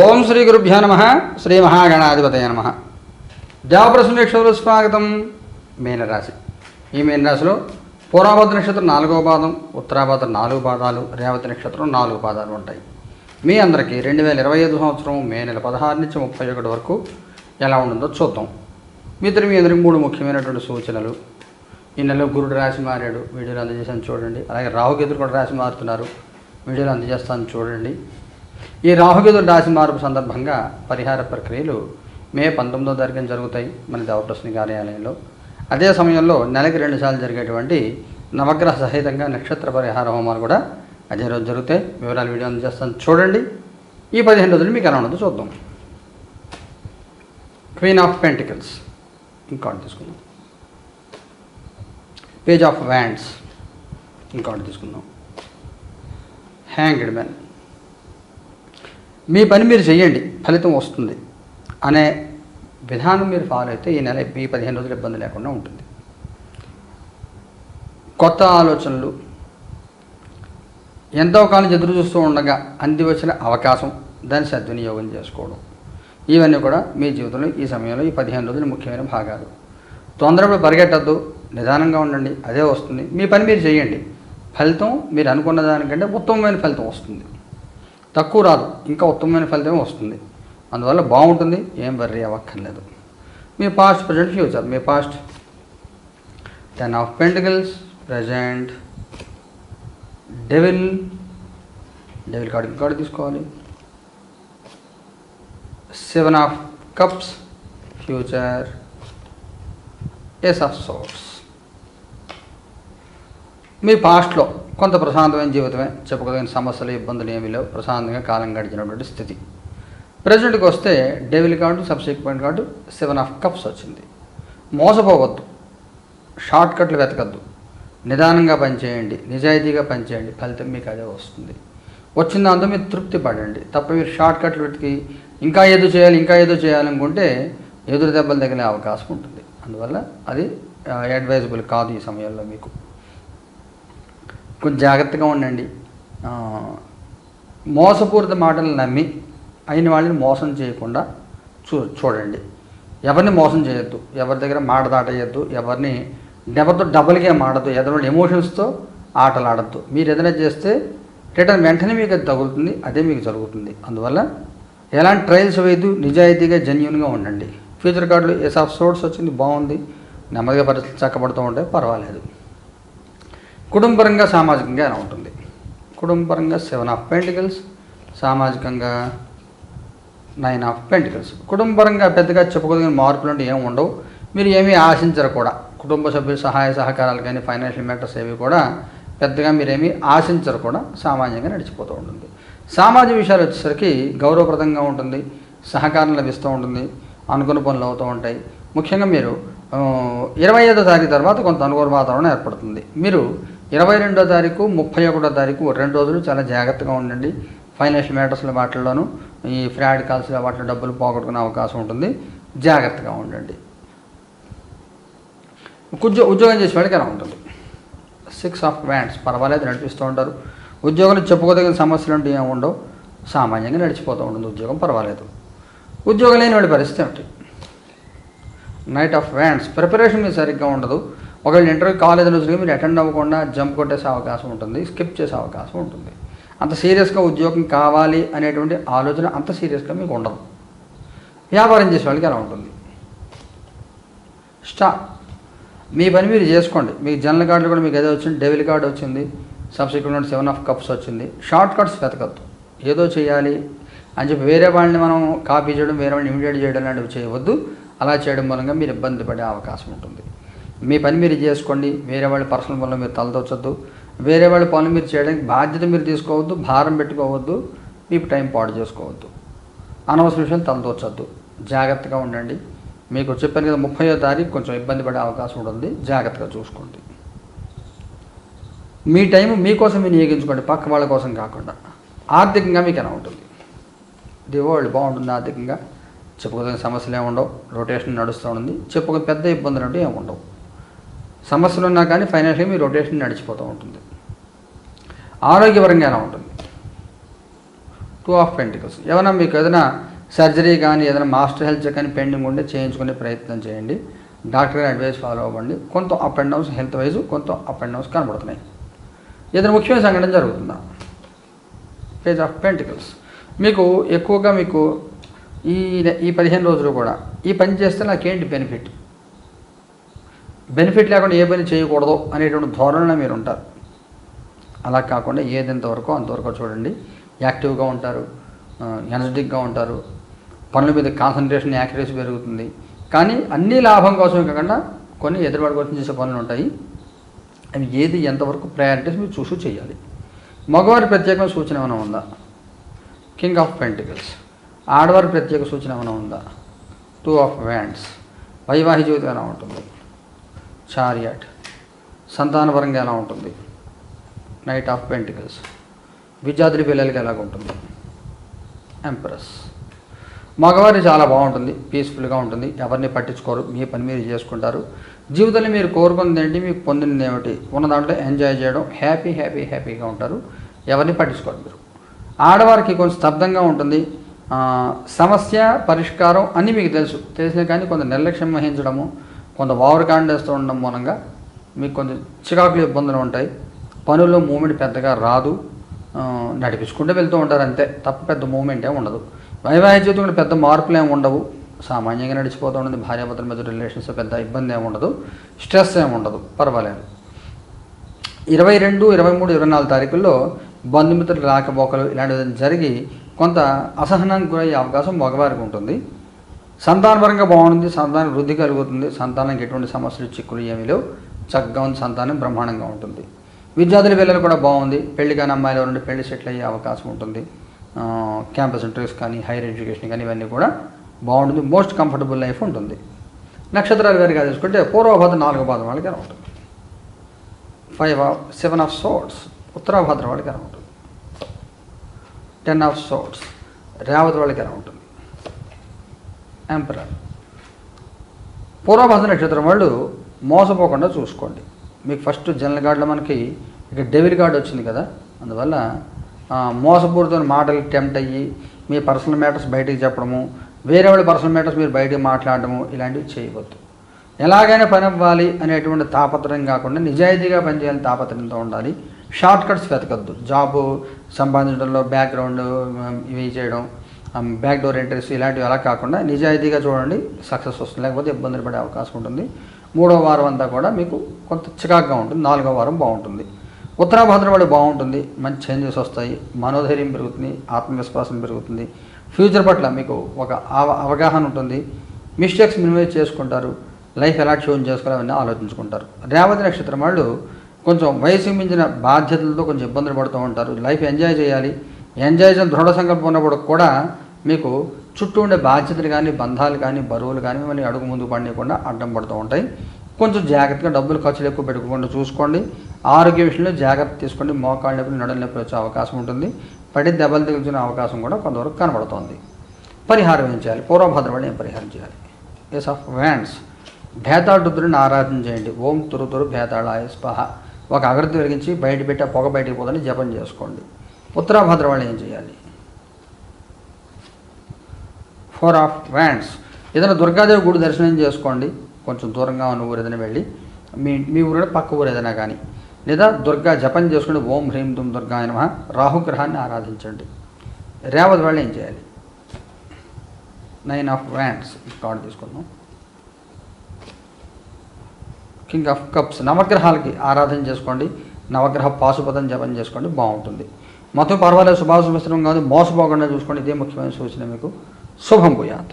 ఓం శ్రీ గురుభ్యో నమ. శ్రీ మహాగణాధిపతయ నమ. దేవప్రసమేక్షలు స్వాగతం మీనరాశి. ఈ మీనరాశిలో పూర్వభద్ర నక్షత్రం నాలుగవ పాదం ఉత్తరాభద్ర నాలుగు పాదాలు రేవతి నక్షత్రం నాలుగు పాదాలు ఉంటాయి. మీ అందరికీ రెండు వేల ఇరవై ఐదు సంవత్సరం మే నెల పదహారు నుంచి ముప్పై ఒకటి వరకు ఎలా ఉంటుందో చూద్దాం. మిత్రులు మీ అందరికి మూడు ముఖ్యమైనటువంటి సూచనలు. ఈ నెలలో గురుడు రాశి మారాడు వీడియోలు అందజేసాను చూడండి. అలాగే రాహుకేతులు కూడా రాశి మారుతున్నారు వీడియోలు అందజేస్తాను చూడండి. ఈ రాహుకేతుల రాశి మార్పు సందర్భంగా పరిహార ప్రక్రియలు మే పంతొమ్మిదో తారీఖున జరుగుతాయి మన దేవప్రశ్ని కార్యాలయంలో. అదే సమయంలో నెలకి రెండుసార్లు జరిగేటువంటి నవగ్రహ సహితంగా నక్షత్ర పరిహార హోమాలు కూడా అదే రోజు జరుగుతాయి. వివరాలు వీడియో అందజేస్తాను. చూడండి. ఈ పదిహేను రోజులు మీకు ఎలా ఉండదు చూద్దాం. క్వీన్ ఆఫ్ పెంటికల్స్ ఇంకోటి తీసుకుందాం. పేజ్ ఆఫ్ వ్యాండ్స్ ఇంకోటి తీసుకుందాం. హ్యాంగ్డ్ మ్యాన్ మీ పని మీరు చేయండి ఫలితం వస్తుంది అనే విధానం మీరు ఫాలో అయితే ఈ నెల మీ పదిహేను రోజులు ఇబ్బంది లేకుండా ఉంటుంది. కొత్త ఆలోచనలు ఎంతో కాలం ఎదురు చూస్తూ ఉండగా అంది వచ్చిన అవకాశం దాన్ని సద్వినియోగం చేసుకోవడం. ఇవన్నీ కూడా మీ జీవితంలో ఈ సమయంలో ఈ పదిహేను రోజులు ముఖ్యమైన భాగాలు. తొందరపడి పరిగెట్టద్దు నిదానంగా ఉండండి అదే వస్తుంది. మీ పని మీరు చేయండి ఫలితం మీరు అనుకున్న దానికంటే ఉత్తమమైన ఫలితం వస్తుంది. తక్కువ రాదు ఇంకా ఉత్తమమైన ఫలితమే వస్తుంది. అందువల్ల బాగుంటుంది ఏం వర్రీ అవ్వక్కర్లేదు. మీ past present future me past ten of pentacles present devil devil card card తీసుకోవాలి. Seven of cups future ace of swords మీ పాస్ట్లో కొంత ప్రశాంతమైన జీవితమే. చెప్పుకోదగిన సమస్యలు ఇబ్బందులు ఏమీ లేవు. ప్రశాంతంగా కాలం గడిచినటువంటి స్థితి. ప్రజెంట్కి వస్తే devil card subsequent card seven of cups వచ్చింది. మోసపోవద్దు. షార్ట్ కట్లు వెతకద్దు. నిదానంగా పనిచేయండి. నిజాయితీగా పనిచేయండి. ఫలితం మీకు అదే వస్తుంది. వచ్చిన దాంతో మీరు తృప్తి పడండి. తప్ప మీరు షార్ట్ కట్లు వెతికి ఇంకా ఏదో చేయాలి ఇంకా ఏదో చేయాలనుకుంటే ఎదురు దెబ్బలు తగిలే అవకాశం ఉంటుంది. అందువల్ల అది అడ్వైజబుల్ కాదు ఈ సమయంలో మీకు. కొంచెం జాగ్రత్తగా ఉండండి. మోసపూరిత మాటలు నమ్మి అయిన వాళ్ళని మోసం చేయకుండా చూ చూడండి. ఎవరిని మోసం చేయొద్దు. ఎవరి దగ్గర మాట దాటేయద్దు. ఎవరిని ఎవరితో డబుల్గా మాడద్దు. ఎదురు ఎమోషన్స్తో ఆటలు ఆడద్దు మీరు ఏదైనా చేస్తే రిటర్న్ వెంటనే మీకు అది తగులుతుంది. అదే మీకు జరుగుతుంది. అందువల్ల ఎలాంటి ట్రయల్స్ వేయద్దు. నిజాయితీగా జెన్యున్గా ఉండండి. ఫ్యూచర్ కార్డులు ఎస్ ఆఫ్ సోర్స్ వచ్చింది బాగుంది. నెమ్మదిగా పరిస్థితి చక్కబడుతూ ఉంటే పర్వాలేదు. కుటుంబపరంగా సామాజికంగా ఎలా ఉంటుంది? కుటుంబపరంగా సెవెన్ ఆఫ్ పెంటికల్స్ సామాజికంగా నైన్ ఆఫ్ పెంటికల్స్ కుటుంబపరంగా పెద్దగా చెప్పుకోదగిన మార్పులు అంటే ఏమి ఉండవు. మీరు ఏమీ ఆశించరు కూడా. కుటుంబ సభ్యుల సహాయ సహకారాలు కానీ ఫైనాన్షియల్ మ్యాటర్స్ ఏవి కూడా పెద్దగా మీరేమీ ఆశించరు కూడా. సామాన్యంగా నడిచిపోతూ ఉంటుంది. సామాజిక విషయాలు వచ్చేసరికి గౌరవప్రదంగా ఉంటుంది. సహకారం లభిస్తూ ఉంటుంది. అనుకున్న పనులు అవుతూ ఉంటాయి. ముఖ్యంగా మీరు ఇరవై ఐదో తారీఖు తర్వాత కొంత అనుకూల వాతావరణం ఏర్పడుతుంది. మీరు ఇరవై రెండో తారీఖు ముప్పై ఒకటో తారీఖు రెండు రోజులు చాలా జాగ్రత్తగా ఉండండి. ఫైనాన్షియల్ మ్యాటర్స్లో వాటిల్లోనూ ఈ ఫ్రాడ్ కాల్స్లో వాటిలో డబ్బులు పోగొట్టుకునే అవకాశం ఉంటుంది. జాగ్రత్తగా ఉండండి. ఉద్యో ఉద్యోగం చేసే వాడికి ఎలా ఉంటుంది? సిక్స్ ఆఫ్ వ్యాండ్స్ పర్వాలేదు నడిపిస్తూ ఉంటారు. ఉద్యోగంలో చెప్పుకోదగిన సమస్యలు అంటే ఏమి ఉండవు. సామాన్యంగా నడిచిపోతూ ఉంటుంది ఉద్యోగం పర్వాలేదు. ఉద్యోగం లేని వాడి పరిస్థితి ఏమిటి? నైట్ ఆఫ్ వ్యాండ్స్ ప్రిపరేషన్ మీద సరిగ్గా ఉండదు. ఒకవేళ ఇంటర్వ్యూ కాలేజ్ రోజులకి మీరు అటెండ్ అవ్వకుండా జంప్ కొట్టేసే అవకాశం ఉంటుంది స్కిప్ చేసే అవకాశం ఉంటుంది. అంత సీరియస్గా ఉద్యోగం కావాలి అనేటువంటి ఆలోచన అంత సీరియస్గా మీకు ఉండదు. వ్యాపారం చేసే వాళ్ళకి ఎలా ఉంటుంది? స్టా మీ పని మీరు చేసుకోండి. మీకు జనరల్ కార్డులు కూడా మీకు ఏదో వచ్చింది డెవిల్ కార్డు వచ్చింది సబ్సిక్వెంట్ సెవెన్ ఆఫ్ కప్స్ వచ్చింది షార్ట్ కట్స్ వెతకద్దు. ఏదో చేయాలి అని చెప్పి వేరే వాళ్ళని మనం కాపీ చేయడం వేరే వాళ్ళని ఇమిడియేట్ చేయడం లాంటివి చేయవద్దు. అలా చేయడం మూలంగా మీరు ఇబ్బంది పడే అవకాశం ఉంటుంది. మీ పని మీరు చేసుకోండి. వేరే వాళ్ళ పర్సనల్ పనులు మీరు తలదొచ్చద్దు వేరే వాళ్ళ పనులు మీరు చేయడానికి బాధ్యత మీరు తీసుకోవద్దు భారం పెట్టుకోవద్దు మీకు టైం పాడు చేసుకోవద్దు. అనవసర విషయాలు తలదొచ్చద్దు జాగ్రత్తగా ఉండండి. మీకు చెప్పాను కదా ముప్పయో తారీఖు కొంచెం ఇబ్బంది పడే అవకాశం ఉంటుంది జాగ్రత్తగా చూసుకోండి. మీ టైం మీకోసం వినియోగించుకోండి పక్క వాళ్ళ కోసం కాకుండా. ఆర్థికంగా మీకు ఎలా ఉంటుంది? ది వరల్డ్ బాగుంటుంది ఆర్థికంగా. చెప్పుకోదగిన సమస్యలు ఏమి ఉండవు. రొటేషన్ నడుస్తూ ఉంది చెప్పుకో పెద్ద ఇబ్బందులు అంటే ఏమి ఉండవు. సమస్యలు ఉన్నా కానీ ఫైనాన్షియల్ మీ రొటేషన్ నడిచిపోతూ ఉంటుంది. ఆరోగ్యపరంగా ఎలా ఉంటుంది. టూ ఆఫ్ పెంటికల్స్ ఏమైనా మీకు ఏదైనా సర్జరీ కానీ ఏదైనా మాస్టర్ హెల్త్ కానీ పెండింగ్ ఉంటే చేయించుకునే ప్రయత్నం చేయండి. డాక్టర్ అడ్వైస్ ఫాలో అవ్వండి. కొంత up and downs health wise కొంత అప్ అండ్ డౌన్స్ కనబడుతున్నాయి. ఏదైనా ముఖ్యమైన సంఘటన జరుగుతుందా? పేజ్ ఆఫ్ పెంటికల్స్ మీకు ఎక్కువగా మీకు ఈ ఈ పదిహేను రోజులు కూడా ఈ పని చేస్తే నాకేంటి బెనిఫిట్ బెనిఫిట్ లేకుండా ఏ పని చేయకూడదు అనేటువంటి ధోరణిలో మీరు ఉంటారు. అలా కాకుండా ఏది ఎంతవరకు అంతవరకు చూడండి. యాక్టివ్గా ఉంటారు. ఎనర్జెటిక్గా ఉంటారు. పనుల మీద కాన్సన్ట్రేషన్ యాక్యురేసీ పెరుగుతుంది. కానీ అన్ని లాభం కోసం కాకుండా కొన్ని ఎదురుబాటు కోసం చేసే పనులు ఉంటాయి. అవి ఏది ఎంతవరకు ప్రయారిటీస్ మీరు చూసి చేయాలి. మగవారి ప్రత్యేకమైన సూచన ఏమైనా ఉందా? కింగ్ ఆఫ్ పెంటికల్స్ ఆడవారి ప్రత్యేక సూచన ఏమైనా ఉందా? టూ ఆఫ్ వ్యాండ్స్ వైవాహిక జీవితం ఎలా ఉంటుంది? చారియాట్ సంతానపరంగా ఎలా ఉంటుంది? నైట్ ఆఫ్ పెంటికల్స్ విద్యార్థుల పిల్లలకి ఎలాగ ఉంటుంది? ఎంప్రెస్ మగవారి చాలా బాగుంటుంది పీస్ఫుల్గా ఉంటుంది. ఎవరిని పట్టించుకోరు మీ పని మీరు చేసుకుంటారు. జీవితంలో మీరు కోరుకున్నది ఏంటి? మీకు పొందినది ఏమిటి? ఉన్న దాంట్లో ఎంజాయ్ చేయడం హ్యాపీ హ్యాపీ హ్యాపీగా ఉంటారు. ఎవరిని పట్టించుకోరు మీరు. ఆడవారికి కొంచెం స్తబ్దంగా ఉంటుంది. సమస్య పరిష్కారం అన్నీ మీకు తెలుసు. తెలిసినా కానీ కొంత నిర్లక్ష్యం వహించడము కొంత ఓవర్ కాండేస్తూ ఉండడం మూలంగా మీకు కొంచెం చికాకులు ఇబ్బందులు ఉంటాయి. పనుల్లో మూమెంట్ పెద్దగా రాదు. నడిపించుకుంటూ వెళ్తూ ఉంటారు అంతే. తప్ప పెద్ద మూమెంట్ ఏమి ఉండదు. వైవాహిక జీవితంలో పెద్ద మార్పులు ఏమి ఉండవు. సామాన్యంగా నడిచిపోతూ ఉంటుంది భార్యాభర్తల మధ్య రిలేషన్స్ పెద్ద ఇబ్బంది ఏమి ఉండదు. స్ట్రెస్ ఏమి ఉండదు. పర్వాలేదు. ఇరవై రెండు ఇరవై మూడు ఇరవై నాలుగు తారీఖుల్లో బంధుమిత్రులు రాకపోకలు ఇలాంటివి జరిగి కొంత అసహనానికి గురయ్యే అవకాశం మగవారికి ఉంటుంది. సంతానపరంగా బాగుంటుంది సంతానం వృద్ధి కలుగుతుంది సంతానానికి ఎటువంటి సమస్యలు చిక్కులు ఏమీ లేవు. చక్కగా ఉంది సంతానం బ్రహ్మాండంగా ఉంటుంది. విద్యార్థుల పిల్లలు కూడా బాగుంది. పెళ్ళి కాని అమ్మాయిలు ఎవరంటే పెళ్ళి సెటిల్ అయ్యే అవకాశం ఉంటుంది. క్యాంపస్ ఇంటర్వ్యూస్ కానీ హైయర్ ఎడ్యుకేషన్ కానీ ఇవన్నీ కూడా బాగుంటుంది. మోస్ట్ కంఫర్టబుల్ లైఫ్ ఉంటుంది. నక్షత్రాలు వారిగా తీసుకుంటే పూర్వభద్ర నాలుగో భాద్రం వాళ్ళకి ఎలా ఉంటుంది five of seven of swords Uttarabhadra వాళ్ళకి ఎలా ఉంటుంది టెన్ ఆఫ్ సోట్స్ రేవతి వాళ్ళకి ఎలా ఉంటుంది ఎంపరర్ పూర్వభద్ర నక్షత్రం వాళ్ళు మోసపోకుండా చూసుకోండి. మీకు ఫస్ట్ జనరల్ గార్డులో మనకి ఇక డెవిల్ గార్డ్ వచ్చింది కదా అందువల్ల మోసపూరితమైన మాటలు టెంప్ట్ అయ్యి మీ పర్సనల్ మ్యాటర్స్ బయటికి చెప్పడము వేరే వాళ్ళ పర్సనల్ మ్యాటర్స్ మీరు బయటికి మాట్లాడటము ఇలాంటివి చేయవద్దు. ఎలాగైనా పని అవ్వాలి అనేటువంటి తాపత్రయం కాకుండా నిజాయితీగా పనిచేయాలని తాపత్రయంతో ఉండాలి. షార్ట్ కట్స్ వెతకద్దు. జాబ్ సంపాదించడంలో బ్యాక్గ్రౌండ్ ఇవి చేయడం బ్యాక్ డోర్ ఎంట్రీస్ ఇలాంటివి అలా కాకుండా నిజాయితీగా చూడండి సక్సెస్ వస్తుంది. లేకపోతే ఇబ్బందులు పడే అవకాశం ఉంటుంది. మూడో వారం అంతా కూడా మీకు కొంత చికాకుగా ఉంటుంది. నాలుగో వారం బాగుంటుంది. ఉత్తరాభద్ర వాడు బాగుంటుంది. మంచి చేంజెస్ వస్తాయి. మనోధైర్యం పెరుగుతుంది. ఆత్మవిశ్వాసం పెరుగుతుంది. ఫ్యూచర్ పట్ల మీకు ఒక అవ- అవగాహన ఉంటుంది. మిస్టేక్స్ మినిమైజ్ చేసుకుంటారు. లైఫ్ ఎలా ట్యూన్ చేసుకోవాలని ఆలోచించుకుంటారు. రేవతి నక్షత్రం వాళ్ళు కొంచెం వయసు మించిన బాధ్యతలతో కొంచెం ఇబ్బందులు పడుతూ ఉంటారు. లైఫ్ ఎంజాయ్ చేయాలి. ఎంజాయ్ చేసిన దృఢ సంకల్పం ఉన్నప్పుడు కూడా మీకు చుట్టూ ఉండే బాధ్యతలు కానీ బంధాలు కానీ బరువులు కానీ మిమ్మల్ని అడుగు ముందుకు పండియకుండా అడ్డం పడుతూ ఉంటాయి. కొంచెం జాగ్రత్తగా డబ్బులు ఖర్చులు ఎక్కువ పెట్టుకోకుండా చూసుకోండి. ఆరోగ్య విషయంలో జాగ్రత్త తీసుకోండి. మోకాళ్ళ నొప్పులు నడుల నొప్పి వచ్చే అవకాశం ఉంటుంది. పడి దెబ్బలు తగిలించిన అవకాశం కూడా కొంతవరకు కనబడుతోంది. పరిహారం ఏం చేయాలి? పూర్వభద్ర ఏం పరిహారం చేయాలి? ఎస్ ఆఫ్ వ్యాండ్స్ భేతాళుద్రుని ఆరాధన చేయండి. ఓం తురు తురు భేతాళాయ స్పహ. ఒక అగరత్తి వెలిగించి బయట పెట్టి పొగ బయటికి పోదని జపం చేసుకోండి. ఉత్తరాభద్ర వాళ్ళు ఏం చేయాలి? ఫోర్ ఆఫ్ వ్యాండ్స్ ఏదైనా దుర్గాదేవి గుడి దర్శనం చేసుకోండి. కొంచెం దూరంగా ఉన్న ఊరు ఏదైనా వెళ్ళి మీ మీ ఊరిలో పక్క ఊరు ఏదైనా కానీ లేదా దుర్గా జపం చేసుకుని ఓం హ్రీం తుమ్ దుర్గా నమ రాహుగ్రహాన్ని ఆరాధించండి. రేవతి వాళ్ళు ఏం చేయాలి? నైన్ ఆఫ్ వ్యాండ్స్ కార్డు తీసుకుందాం. కింగ్ ఆఫ్ కప్స్ నవగ్రహాలకి ఆరాధన చేసుకోండి. నవగ్రహ పాశుపతం జపం చేసుకోండి. బాగుంటుంది. మొత్తం పర్వాలేదు శుభాశుభస్త్రం కాదు మోసపోకుండా చూసుకోండి. ఇదే ముఖ్యమైన సూచన మీకు. శుభం పోయాత్